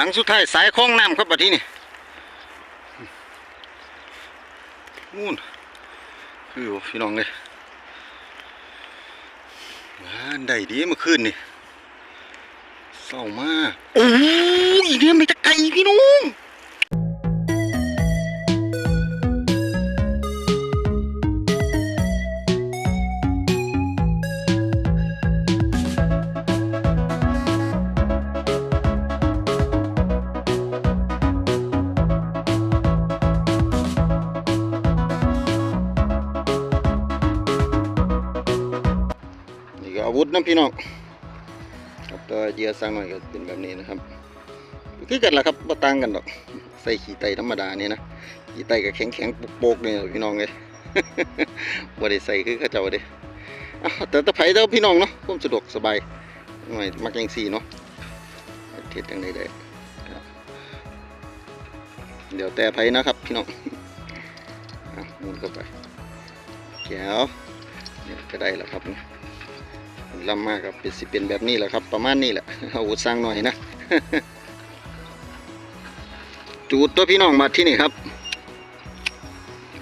หลังสุดท้ายสายคล้องน้ำครับบัดที่นี่นู่นคือพี่น้องเลยงานได้ดีเมื่อคืนนี่เศร้ามากโอ้ยเนี่ยไม่ตะไก่พี่น้อง พี่น้องครับตัวเยื่อสร้างหน่อยก็เป็นแบบนี้นะครับคือกันละครับบ่ต่างกันดอกใส่ขี้ไตธรรมดานี่นะขี้ไตก็แข็งแข็งๆโปกๆนี่แหละพี่น้องเลยบ่ได้ใส่คือเขาเจ้าเด้แต่ตะไผเด้อพี่น้องเนาะความสะดวกสบายหน่อยมักจังซี่เนาะเฮ็ดจังไดได้เดี๋ยวแต่ไผนะครับพี่น้องอะหมุนเข้าไปแก้วเนี่ยก็ได้แล้วครับเนี่ย ลำมากครับเป็นสิเป็นแบบนี้แหละครับ ประมาณนี้แหละเอาสร้างหน่อยนะ จูดตัวพี่น้องมาที่นี่ครับ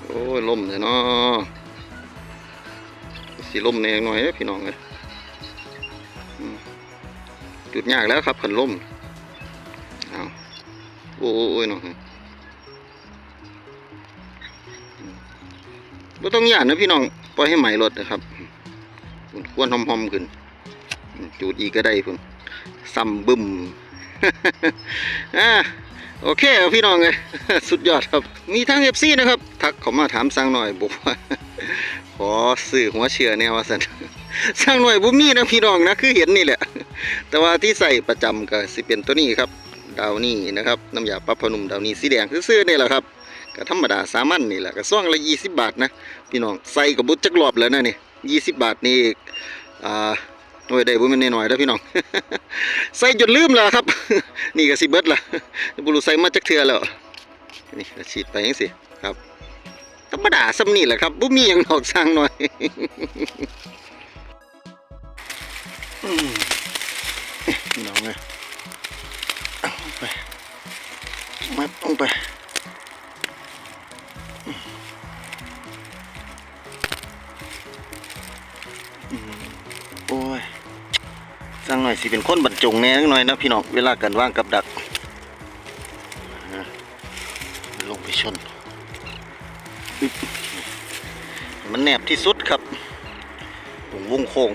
โอ้ยลมเลยเนาะสีลมเนี่ยหน่อยเด้อพี่น้องเลยจุดยากแล้วครับขันลมเอาโอ้ยเนาะไม่ต้องหยานนะพี่น้องปล่อยให้ไหมรถนะครับ ควนหอมๆขึ้น จูดอีกก็ได้พุ่นซ้ำบึ้มอ่าโอเคพี่น้องเลยสุดยอดครับ มีทั้งเอฟซีนะครับ ทักเขามาถามสั่งหน่อยบอกว่าขอซื้อหัวเชื่อแนวว่าสันสั่งหน่อยบุมีนะพี่น้องนะคือเห็นนี่แหละ แต่ว่าที่ใส่ประจำก็สิเป็นตัวนี้ครับ ดาวนี่นะครับน้ำยาปรับผ้านุ่มดาวนี่สีแดงซื่อๆนี่แหละครับ ก็ธรรมดาสามัญนี่แหละก็ซ่องละยี่สิบบาทนะพี่น้องใส่กับบุตจักรอบแล้วนะนี่ยี่สิบบาทนี่อ่าโอ้ยได้บุญมันน้อยๆแล้วพี่น้อง ใส่จนลืมแล้วครับ นี่ก็สิเบิดละบุรุษใส่มาจักเทือแล้วนี่ฉีดไปยังสิครับธรรมดาซ้ำนี่แหละครับบุมีอย่างนอกสร้างหน่อยพี่น้องเลยไปมัดลงไป โอ้ยสร้างหน่อยสิเป็นคนบรรจงแน่หน่อยนะพี่น้องเวลากันว่างกับดัก ลงไปชน มันแนบที่สุดครับวงวงโค้ง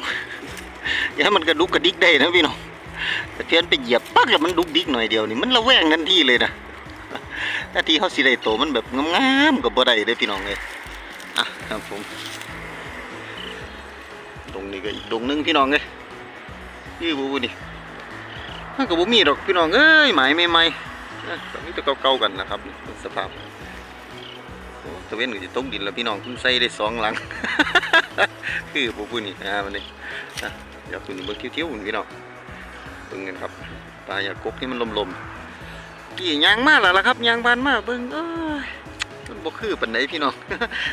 อย่าให้มันกระดุกกระดิกได้นะพี่น้องแต่เพียนไปเหยียบปักแล้วมันดุกดิกหน่อยเดียวนี่มันระแวงทันทีเลยนะ หน้าที่เขาสิได้โตมันแบบงามๆกับบ่ได้เลยพี่น้องเลยอะครับผมตรงนี้ก็อีกดงหนึงพี่น้องเอ้ยนี่บูนี่มันก็บ่มีดอกพี่น้องเอ้ยหมายใหม่ๆเอ้ยก็มีแต่เก่าๆกันนะครับสภาพโอ้ตะเวนก็จะตกดินแล้วพี่น้องเพิ่งใส่ได้สองหลัง คือบูบูนี่อ่ามันนี่อะเดี๋ยวคุณเบิ่งคิ้วๆพี่น้องเบิ่งกันครับปลาอยากกกที่มันลมๆ กี่ยางมากแล้วล่ะครับยางบานมากเบิ่งเอ้ยมันบ่คือปานใดพี่น้อง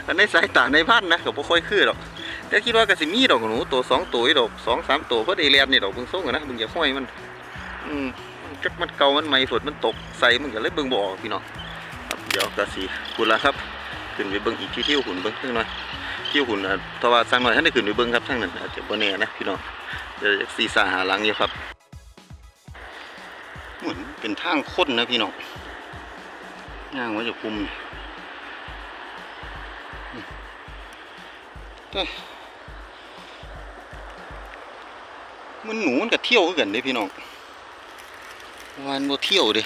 อันในสายตาในพันนะก็บ่ค่อยคือดอกแต่คิดว่าก็สิมีดอกหนูตัวสองตัวอีดอกสองสามตัวเพราะไดเรียนนี่ดอกเบิ่งส่งนะเบิ่งอย่าห้อยมันอืมมันจักมันเก่ามันใหม่ฝนมันตกใส่มันก็เลยเบิ่งบ่ออกพี่น้องเดี๋ยวก็สิคุณละครับขึ้นไปเบิ่งอีกที่ที่หุ่นเบิ่งเพิ่งหน่อยที่หุ่นน่ะถ้าว่าสร้างหน่อยท่านได้ขึ้นไปเบิ่งครับทั้งนั้นอาจจะบ่แน่นะพี่น้องเดี๋ยวสีสาหาหลังอยู่ครับ เหมือนเป็นทางค้นนะพี่น้องย่างว่าจะคุมมันหนูมันก็เที่ยวคือกันเด้พี่น้องวานบ่เที่ยวเด้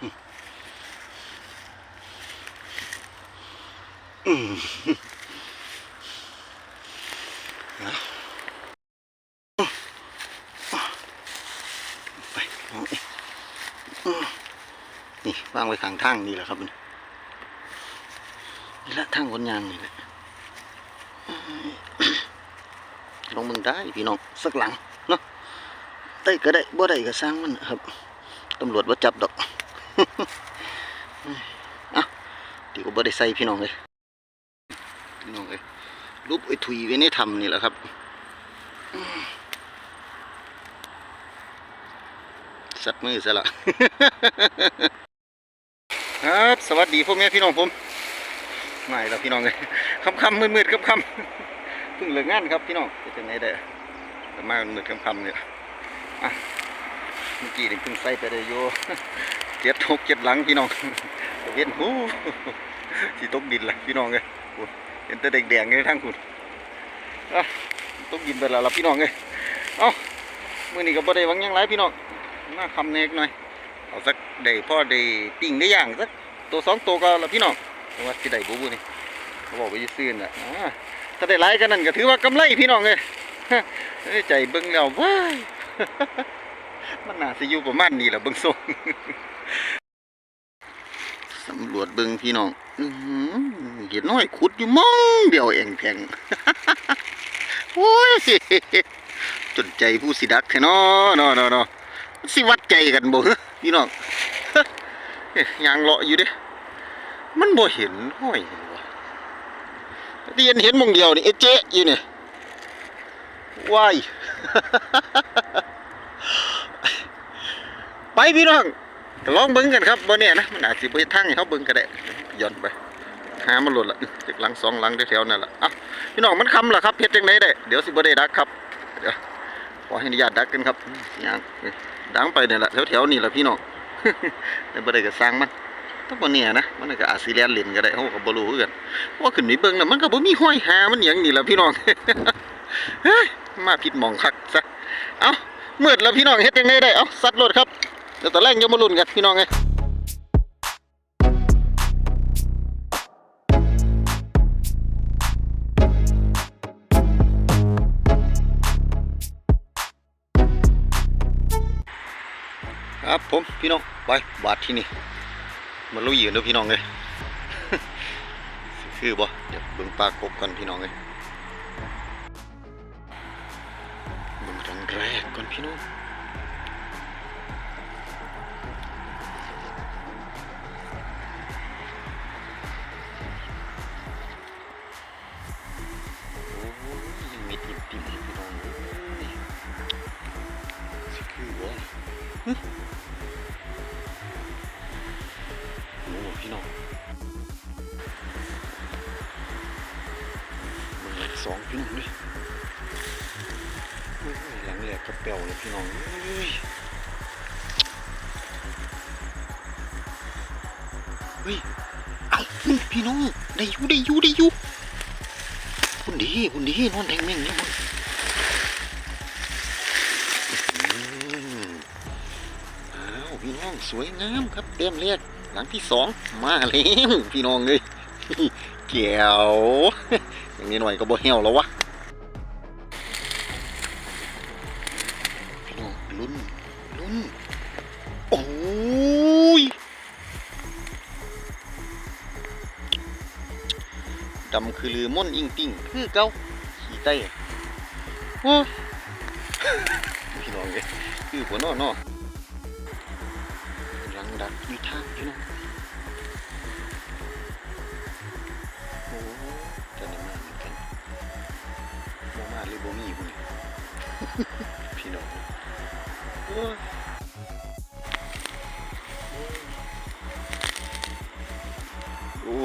อืมอืมเอาไปเอาอีกอืมนี่ วางไว้ข้างทางนี่แหละครับนี่นี่ละทางคนยางนี่แหละลองมึงได้พี่น้องสักหลังเนาะได้ก็ได้บ่ได้ก็สร้างมันครับตำรวจว่าจับดอกอะดีก็บ่ได้ใส่พี่น้องเลยพี่น้องเลยรูปไอ้ถุยไว้ในถ้ำนี่แหละครับสัตว์มือซะละ ครับสวัสดีพ่อแม่พี่น้องผมไม่แล้วพี่น้องเลยค่ำๆมืดๆค่ำๆเพิ่งเลิกงานครับพี่น้องเป็นจังไงได้แต่มามืดค่ำๆเนี่ยอะเมื่อกี้นี่เพิ่งใส่ไปได้โยเจ็ดทกเจ็ดหลังพี่น้องเวียนหูสีตกดินละพี่น้องเลยเห็นแต่แดงๆเลยทั้งคุณอะตกดินไปแล้วละพี่น้องเลยเอ้ามื่อนี้ก็บ่ได้วังยังไรพี่น้องมาคำเนกหน่อย เอาสักได้พ่อได้ปิ้งได้ย่างสักตัวสองตัวก็แล้วพี่น้องเพราะว่าสิได้บูบูนี่เขาบอกไปซื้อน่ะอ่าถ้าได้หลายกันนั่นก็ถือว่ากำไรพี่น้องเลยใจเบิ่งแล้วว้ายมันน่าสิอยู่ประมาณนี้แหละเบิ่งทรงสำรวจเบิ่งพี่น้องอื้อหือเห็นน้อยขุดอยู่มองเดียวเองแพงโอ้ยจนใจผู้สิดักแท้นาะเนาะเนาะเนาะ สิวัดใจกันบ่พี่น้องยางเลาะอยู่เด้ มันบ่เห็นห้อยเห็นบ่ที่เห็นเห็นมงเดียวนี่เอเจ๊อยู่นี่ว้ายไปพี่น้องลองเบิ่งกันครับบ่แน่นะมันอาจสิบ่เฮ็ดทางให้เฮาเบิ่งก็ได้ย้อนไปหามันหล่นละจากหลังสองหลังแถวๆนั่นละอะพี่น้องมันคำล่ะครับเฮ็ดจังไดได้เดี๋ยวสิบ่ได้ดักครับเดี๋ยวขอให้อนุญาตดักกันครับย่าง ดังไปเนี่ยแหละแถวๆนี่แหละพี่น้องแต่บ่ได้ก็สร้างมันต้องบ่เนี่ยนะมันก็อาจสิแล่นเล่นก็ได้เฮาก็บ่รู้คือกันว่าขึ้นนี่เบิ่งน่ะมันก็บ่มีห้อยหามันหยังนี่ล่ะพี่น้องเฮ้ยมาผิดหม่องคักซะเอ้ามืดแล้วพี่น้องเฮ็ดจังไดได้เอ้าสัตว์รถครับเดี๋ยวตอนแรกยังบ่ลุ้นกันพี่น้องเอ้ ครับผมพี่น้องไปบาดที่นี่มาลุยอยู่เด้อพี่น้องเลยคือบ่เดี๋ยวบึงปลากบกันพี่น้องเลยบึงครั้งแรกก่อนพี่น้อง สองพี่น้องเด้ยโอ้ยหลังแหลกกระเป๋วเลยพี่น้องเฮ้ย เอาพุ่นพี่น้อง ได้อยู่ได้อยู่ได้อยู่พุ่นดีพุ่นดีนอนแทงแม่งเนี่ยมันอื้อหืออ้าพี่น้องสวยงามครับเต็มแรกหลังที่สองมาแล้วพี่น้องเลยแก้วอย่า นี้หน่อยก็บ่เหี่ยวแล้ววะลุ้นลุ้นโอ้ยดำคือลือม่อนอิงติ่งคือเก้าขี่ไต้อ้ยพี่น้องเอ้ยคือหัวนอนอหลังดักมีทางพี่น้อง พี่น้องโอ้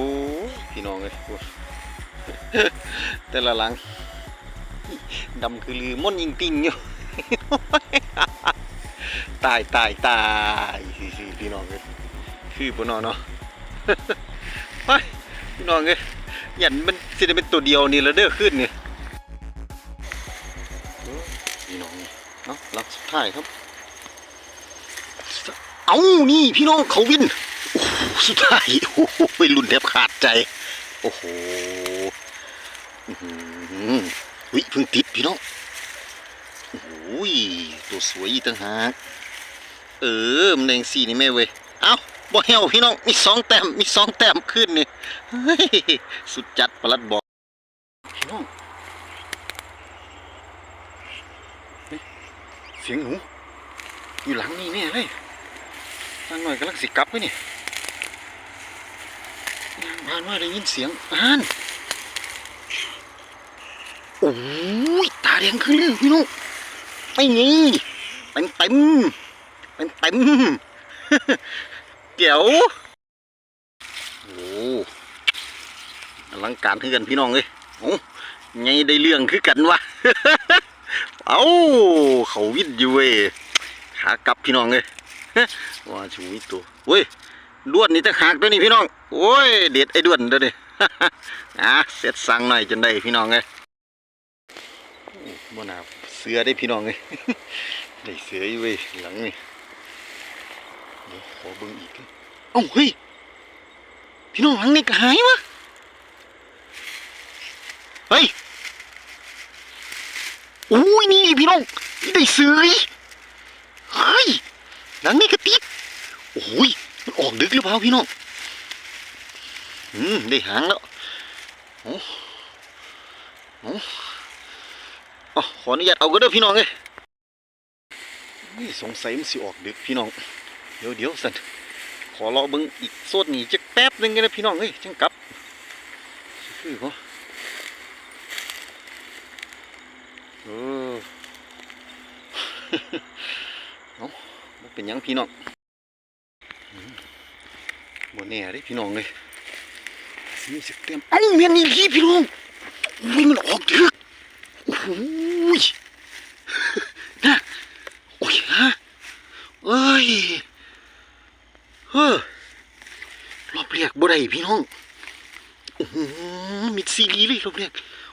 พี่น้องเลยโแต่ละหลังดำคือลือม่นยิงติงอยู่ตายตายตายสิสิพี่น้องเลยคือปนอเนาะไปพี่น้องเลยยันมันสิได้เป็นตัวเดียวนี่แล้วเด้อขึ้นเนี่ย ท้ายครับ เอานี่พี่น้องเขาวินสุดท้ายโอ้โหไปรุนแทบขาดใจ โอ้โหอื้อหือวิเพิ่งติดพี่น้องโอ้โหตัวสวยอีต่างหากเออมันแดงสีนี่แม่เว้ยเอาบ่เหี่ยวพี่น้องมีสองแต้มมีสองแต้มขึ้นนี่ยสุดจัดประหลัดบอกพี่น้อง เสียงหนูอยู่หลังนี่แน่เลยนั่งหน่อยกำลังสิกลับไว้เนี่ยย่างผ่านมาได้ยินเสียงอ่านโอ้ยตาแดงขึ้นเลยพี่น้องไปไงเต็มเต็มเต็ต็มเต็มเดี๋ยวโอ้อลังการคือกันพี่น้องเลยโอ้ไงได้เรื่องคือกันวะ เอาเขาวิดอยู่เว้ยขากลับพี่น้องเลยว่าชูวิตตัวเว้ยด้วนนี่ตั้งหากตัวนี้พี่น้องโอ้ยเด็ดไอ้ด้วนเด้อนี่อะเสร็จสั่งหน่อยจนได้พี่น้องเลยโอ้บ่นาเสือได้พี่น้องเลยได้เสืออยู่เว้ยหลังนี่เดี๋ยวขอเบิ่งอีกเอ้าเฮ้ยพี่น้องหลังนี่ก็หายวะเฮ้ย อ้ยนี่พี่น้องได้เสืออีกเฮ้ยหลังนี่ก็ติดโอ้ยมันออกดึกหรือเปล่าพี่น้องอืมได้หางแล้วโอ้โอ้อ๋อขออนุญาตเอาก็เด้พี่น้องเอ้ยนี่สงสัยมันสิออกดึกพี่น้อง เดี๋ยวเดี๋ยวสันขอรอเบิ่งอีกโซดนี้จักแป๊บหนึงกันนะพี่น้องเอ้ยจังกลับคือบ่ เออเอาบ่เป็นยังพี่น้องบ่แน่เด้พี่น้องเลยมีสิเต็มเอ้าแม่นอีหลีพี่น้องมันออกดึกโอ้ยน่ะโอ้ยฮะเอ้ยเฮ้อรอบแรกบ่ได้พี่น้องโอ้โหมิดซีรีส์เลยรอบแรก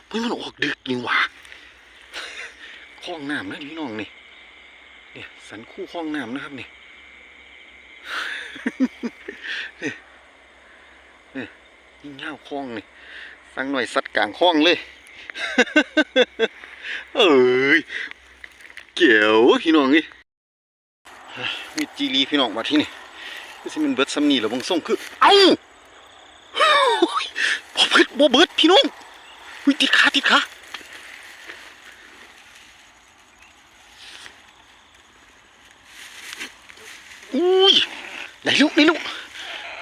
เฮ้ยมันออกดึกนี่หว่า คลองน้ำนะพี่น้องนี่เนี่ยสันคู่คลองน้ำนะครับนี่นี่นี่ยิ่งเง่าคลองนี่สั่งหน่อยสัตว์กลางคลองเลยเอ้ยเกี่ยวพี่น้องนี่มิดจีรีพี่น้องมาที่นี่คือสิมันเบิดซ้ำนี่หรอบางส่งคือ เอ้าบ่เบิดบ่เบิดพี่น้องติดขาติดขา อุ้ยได้ลูกได้ลูก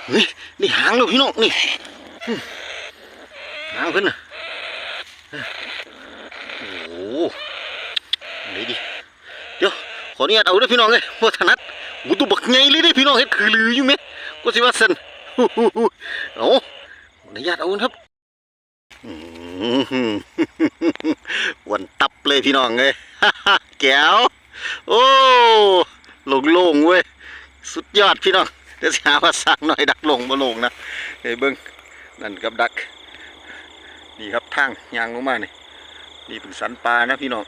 เฮ้ยนี่หางล้วพี่น้องนี่หางเพิ่นน่ะโอ้โหไหนดิเดี๋ยวขออนุญาตเอาด้วยพี่น้องเลยว่าถนัดกูตัวบักไงเลยเด้พี่น้องเฮ็ดคือลืออยู่ไหมก็สิว่าสันเอาอนุญาตเอาครับวันตับเลยพี่น้องเลยแก้วโอ้โล่งๆเว้ย สุดยอดพี่น้องเดี๋ยวหาว่าสร้างหน่อยดักลงบ่ลงนะเฮ้ยเบิ้งนั่นกับดัก นี่ครับทางยางลงมานี่นี่เป็นสันปลานะพี่น้อง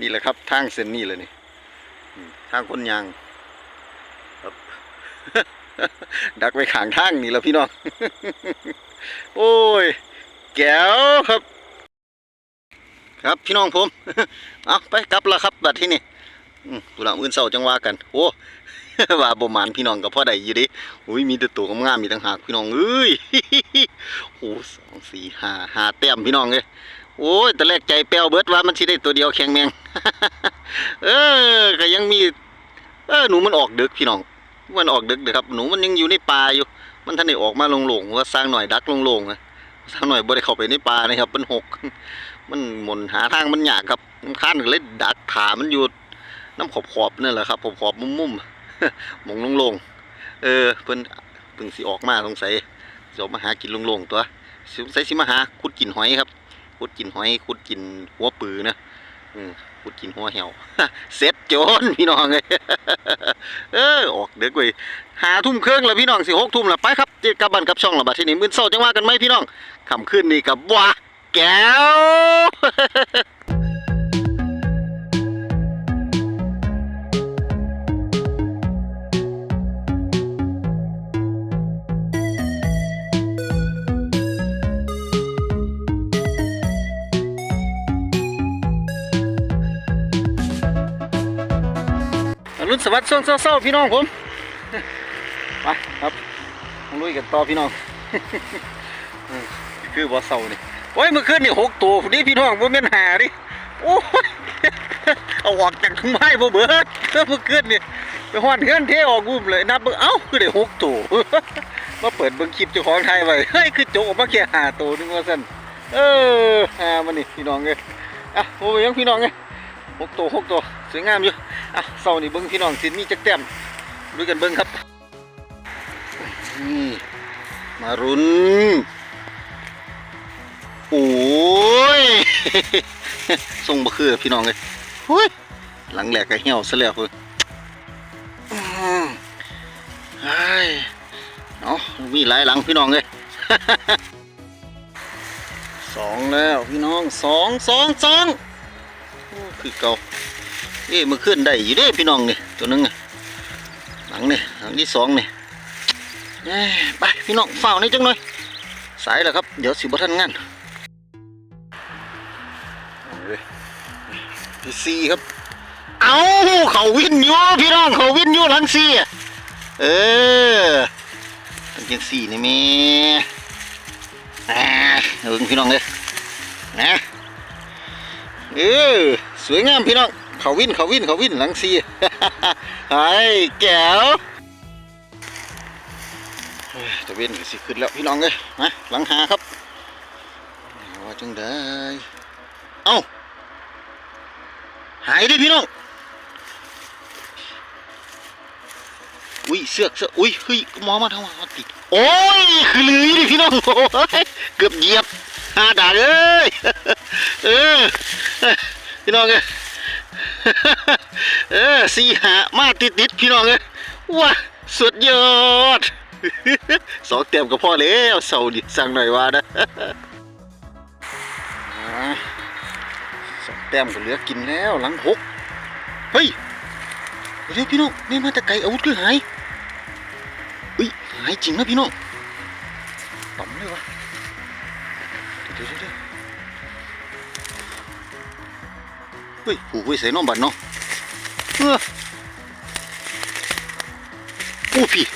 นี่แหละครับทางเส้นนี้เลยนี่ทางคนยางครับดักไว้ขางทางนี่แล้วพี่น้อง โอ้ย แก้วครับ ครับพี่น้องผม เอาไปกลับแล้วครับบัดที่นี่ ตุลามื่นเสาจังว่ากัน โอ้ว่าบ่หมานพี่น้องกับพ่อใดอยู่ดิอุ้ยมีแต่ตัวงามมีต่างหากพี่น้องเอ้ยโอ้สองสี่ห้าห้าแต้มพี่น้องเลยโอ้ยแต่แรกใจแป้วเบิดว่ามันสิได้ตัวเดียวแข็งแมงเออก็ยังมี เออหนูมันออกดึกพี่น้อง มันออกดึกเด้อครับ หนูมันยังอยู่ในป่าอยู่ มันท่านได้ออกมาลงๆว่าสร้างหน่อยดักลงๆนะสร้างหน่อยบ่ได้เข้าไปในป่านะครับมันหก มันหมุนหาทางมันยากครับมันค้านก็เลยดักขามันอยู่ น้ำขอบๆนั่นแหละครับขอบๆมุมๆหมองโลงเออเพิ่นเพิ่งสิออกมาสงสัยสิออกมาหากินโลงตัวสงสัยสิมาหาขุดกินหอยครับขุดกินหอยขุดกินหัวปือนะอืมขุดกินหัวเหี่ยวเสร็จโจนพี่น้องเลยเออออกเด็กเว้ยหาทุ่มเครึ่องแล้วพี่น้องสิหกทุ่มแล้วไปครับเจกับบ้านกับช่องและบัดที่นี่มื้อเช้าจังว่ากันไหมพี่น้องค่ำคืนนี้กับว่าแก้ว รุณสวัสดิ์ช่วงเศร้าๆพี่น้องผมไปครับลุยกันต่อพี่น้องอืมคือบ่เศร้านี่โอ้ยเมื่อคืนนี่หกตัวนี่พี่น้องบ่แม่นหาดิโอ้ยเอาออกจากถุงไม้บ่เบิดเมื่อคืนนี่ไปฮอดเฮือนเทออกกุ้มเลยนับเบิ่งเอ้าคือได้หกตัวมาเปิดเบิ่งคลิปเจ้าของไทยไว้เฮ้ยคือโจมาแค่หาตัวนึงว่าซั่นเออหามันนี่พี่น้องเอ้ยอะโอ้ยยังพี่น้องเอ้ยหกตัวหกตัว วยงามอยู่อะเสานี่เบิ้งพี่น้องสิมีจักแต้มดูกันเบิ้งครับนี่มารุนโอ้ยส่งบะคือพี่น้องเลยเฮ้ยหลังแหลกก็เหี่ยวซะแล้วเพิ่นอืมเฮ้ยเนาะมีหลายหลังพี่น้องเลยสองแล้วพี่น้องสองสองสองคือเก่า เอ๊ะมันขึ้นได้อยู่เด้พี่น้องนี่ตัวหนึงน่ะหลังนี่หลังที่สองนี่ยไปพี่น้องเฝ้านี่จังหน่อยสายแล้วครับ เดี๋ยวสิบทันงานที่สี่ครับ เอาเขาวินอยู่พี่น้องเขาวินอยู่หลังสี่เออตั้งจังสี่นี่ม่อเบิ่งพี่น้องเลยนะเออสวยงามพี่น้อง เขาวินเขาวินเขาวินหลังซีไอ้แก้วเฮ้ยตะเวนสิขึ้นแล้วพี่น้องเลยมาหลังหาครับว่าจังได้เอ้าหายดิพี่น้องอุ้ยเสือกเสือกอุ้ยเฮ้ยมอมาทำมาติดโอ้ยคือลือดิพี่น้องโอ้ยเกือบเหยียบหาด่าเลยเออพี่น้องเอ้ย เออสี่หามาติดติดๆพี่น้องเอ้ยว้าสุดยอดสองเต็มกับพ่อแล้วเสาดิสั่งหน่อยว่านะสองแต้มก็เหลือกินแล้วหลังหกเฮ้ยเดี๋ยวพี่น้องนี่มาแต่ไกลอาวุธคือหายอุ้ยหายจริงนะพี่น้องต่อมเลยวะเดี๋ยวเดี๋ยว เดี๋ยวเฮ้ยผูกไว้ใส่น้องบัตรเนาะเออโอ้พี่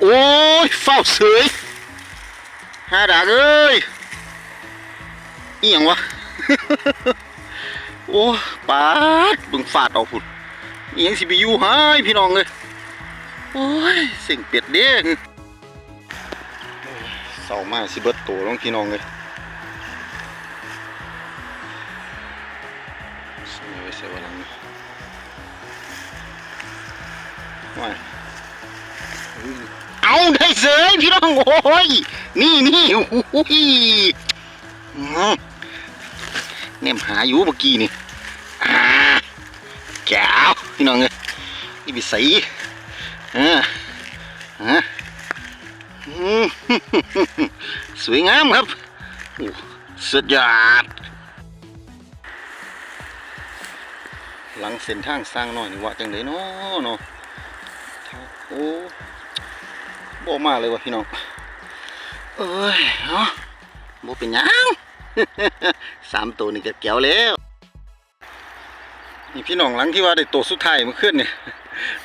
โอ้ยเฝ้าเสยหาดาเอ้ยอียังวะ โอ้ปาดบึงฟาดเอาพุ่นอีหยังสิไปอยู่หายพี่น้องเลยโอ้ยสิ่งเป็ดเด้งเศร้ามากสิเบิดโตลงพี่น้องเลย เอาได้เสยพี่น้องโอ้ยนี่นี่โอ้ยอืมเนมหาอยู่เมื่อกี้นี่อ่าแก้วพี่น้องเอ้ยนี่บิสีเออฮะอืมสวยงามครับสุดยอดหลังเส้นทางสร้างหน่อยนี่ว่าจังไดเนาะเนาะ อ้บ่มาเลยวะพี่น้องเอ้ยเนาะบ่เป็นยัง สามตัวนี่ก็แก้วแล้วนี่พี่น้องหลังที่ว่าได้ตัวสุดท้ายมื่อคืนเนี่ย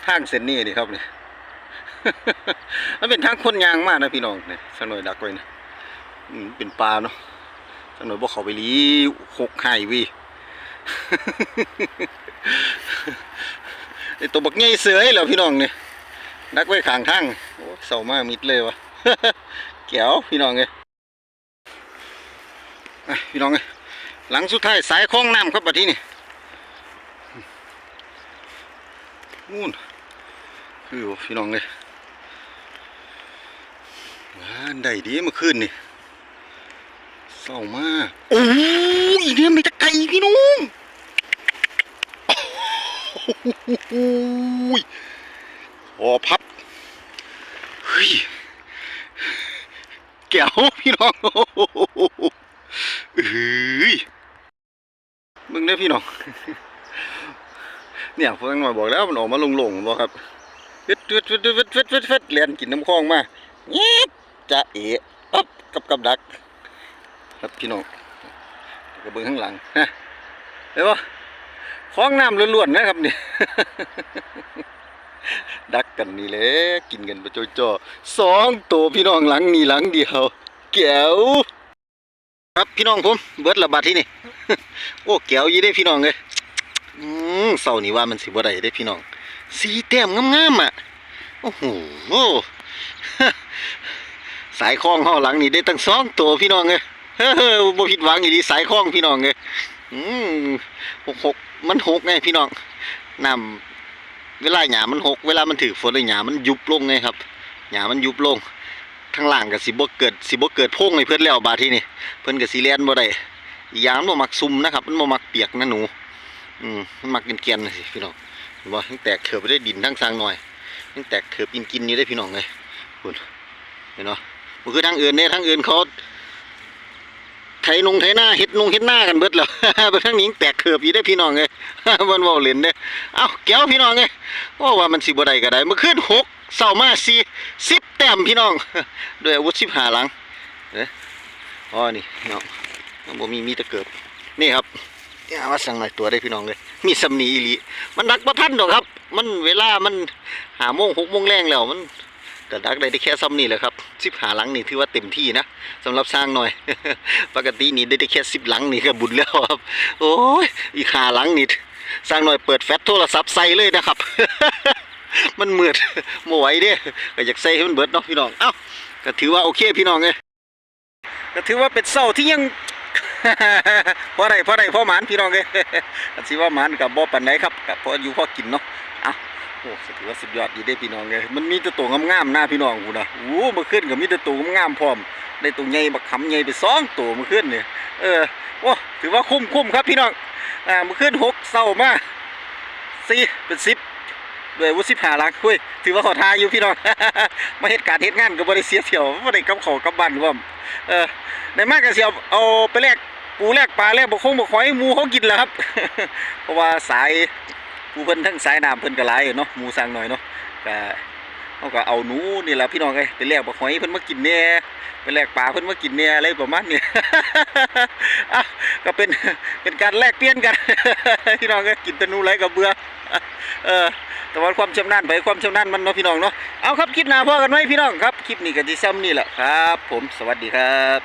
ทางเส้นนี้นี่ครับเนี่ยมันเป็นทางคนยางมากนะพี่น้องเนี่ยสน่อยดักไว้นะเป็นปลาเนาะสน่อยบอกเขาไปลีหกไห้วีไอตัวบักใหญ่เสือเหรอพี่น้องเนี่ย ดักไว้ขางทางโอ้เศร้ามากมิดเลยวะแก้วพี่น้องเลยพี่น้องเอ้ยหลังสุดท้ายสายคล้องน้ำครับบัดทีนี่นู่นคือพี่น้องเลยว้าได้ดีเมื่อคืนนี่เศร้ามากโอ้ยเรียมไปตะไกรพี่น้องโอ้ย พอพับเฮ้ยแก้วพี่น้องเอ้ยมึงเนี่ยพี่น้อง เนี่ยพวกนั้นมาบอกแล้วมันออกมาลงๆบอกครับฟึดฟึดฟึดฟึดฟึดฟึดฟึดเรียนกินน้ำคลองมาเงี้ยจะเอะปั๊บกับกับดัก ครับพี่น้องกระเบื้องข้างหลังนะเห็นปะคลองน้ำล้วนๆนะครับเนี่ย ดักกันนี่แหละกินกันไปจ่อๆสองตัวพี่น้องหลังนี่หลังเดียวแก้วครับพี่น้องผมเบิดระบาดที่นี่ โอ้แก้วยี่ได้พี่น้องเลยอืมเสานี่ว่ามันสิบ่ได้ได้พี่น้อง สีแต้มงามๆอะโอ้โหสายคล้องห้อหลังนี่ได้ตั้งสองตัวพี่น้องเลยเฮ้อบ่ผิดหวังอีดีสายคล้องพี่น้องเลยอืมหกหกมันหกไงพี่น้องนำ เวลาหยามันหกเวลามันถือฝนเลยหยามันยุบลงไงครับหยามันยุบลงทางล่างก็สิบ่เกิดสิบ่เกิดโพงให้เพิ่อนแล้วบาที่นี่เพิ่อนก็สิเลียนบ่ได้ยามันมักซุ่มนะครับ มันมักเปียกนะหนู อืมมันมักกินเกียนสิพี่น้องบ่ทั้งแตกเถือบไปได้ดินทั้งสร้างหน่อยทั้งแตกเถือบกินกินๆอยู่ได้พี่น้องเลยคุณเห็นบ่มันคือทางอื่นเนี่ยทางอื่นเขา ถนงไถหน้าเฮ็ดนงเฮ็ดหน้ากันเบิดแล้วไปทางนี้งแตกเถือบอยู่ได้พี่น้องเลยมันเว้าเล่นเด้อเอ้าแก้วพี่น้องเลยว่าว่ามันสิบ่ได้ก็ได้เมื่อคืนหกเศร้ามาสี่สิบแต้มพี่น้องด้วยอาวุธสิบห้าหลังเด้ออ๋อนี่พี่น้องยังบ่มีมีแตะเกิบนี่ครับอย่ามาสั่งหน่อยตัวได้พี่น้องเลย มีสำนีอีหลีมันดักประทันดอกครับ มันเวลามันหาโมงหกโมงแรงแล้วมัน ก็ดักได้ได้แค่ซ้ำนี่แหละครับสิบหาหลังนี่ถือว่าเต็มที่นะสำหรับสร้างหน่อย ปกตินี่ได้ได้แค่สิบหลังนี่ก็บุญแล้วครับ โอ้ยอีกหาหลังนี่สร้างหน่อยเปิดแฟลชโทรศัพท์ใส่เลยนะครับ มันมืดโมไหวเด้ก็อยากใส่ให้มันเบิดเนาะพี่น้องเอ้าก็ถือว่าโอเคพี่น้องเลยก็ถือว่าเป็นเศร้าที่ยังพอได้พอได้พอหมานพี่น้องเอ้ยอันสิว่าหมานกับบ่ปานใดครับกับพออยู่พอกินเนาะ โอ้ถือว่าสุดยอดดีเด้พี่น้องเอ้ยมันมีแต่ตัวงามๆหน้าพี่น้องกูนะโอ้เมื่อคืนก็มีแต่ตัวงามๆพร้อม ได้ตัวใหญ่บักขำใหญ่ไปสองตัวเมื่อคืนเนี่ยเออโอ้ถือว่าคุ้มคุ้มครับพี่น้องอ่าเมื่อคืนหกเศร้ามาสี่เป็นสิบด้วยวุฒิภาลักเฮ้ยถือว่าขอทาอยู่พี่น้อง มาเหตุการณ์เหตุงานก็บ่ได้เสียเที่ยวบ่ได้กับเขากับบ้านร่วมเออในมากก็สิเอาเอาไปแลกปูแลกปลาแลกบกคงบกหอยมูเขากินแล้วครับ เพราะว่าสาย ปูเพิ่นทั้งสายน้ำเพิ่นก็หลายอยู่เนาะหมูสั่งหน่อยเนาะก็เขาก็เอาหนูนี่แหละพี่น้องเอ้ไปแลกบกหอยเพิ่นมากินแหน่ยไปแลกปลาเพิ่นมากินแหน่ยอะไรประมาณนี้อะก็เป็นเป็นการแลกเปลี่ยนกัน พี่น้องเอ้กินแต่หนูไรก็เบื่อเออแต่ว่าความชำนาญไปความชำนาญมันเนาะพี่น้องเนาะเอาครับคลิปหน้าพ่อกันไหมพี่น้องครับคลิปนี้ก็สิซ้ำนี่แหละครับ ผมสวัสดีครับ